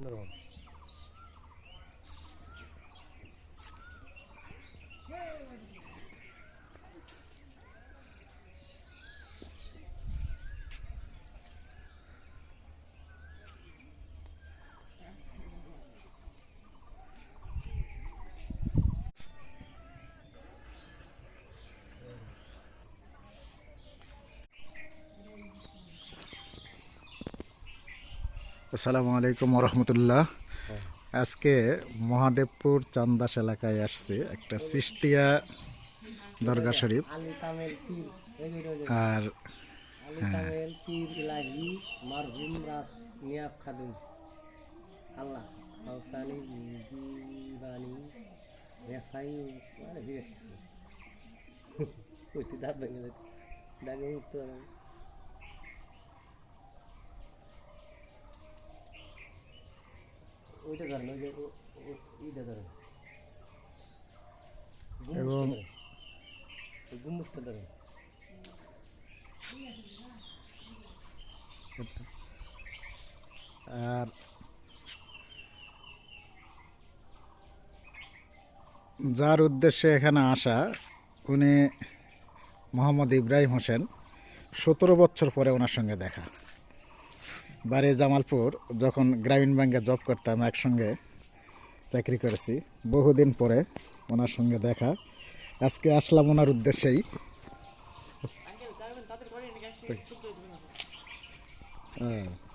Normal. আসসালামু আলাইকুম রহমতুল্লাহ আজকে মহাদেবপুর চান্দাস এলাকায় আসছে একটা সিস্তিয়া দরগা শরীফ। আর কামেল পীর ইলাহি ওইটা ধরেন ওই যে ও- ও- এইটা ধরেন এবং গুমুসটা ধরেন আর যার উদ্দেশ্যে এখানে আসা উনি মোহাম্মদ ইব্রাহিম হোসেন সতেরো বছর পরে ওনার সঙ্গে দেখা। বাড়ি জামালপুর যখন গ্রামীণ ব্যাংকে জব করতাম একসঙ্গে চাকরি করেছি বহুদিন পরে ওনার সঙ্গে দেখা। আজকে আসলাম ওনার উদ্দেশ্যেই। হ্যাঁ।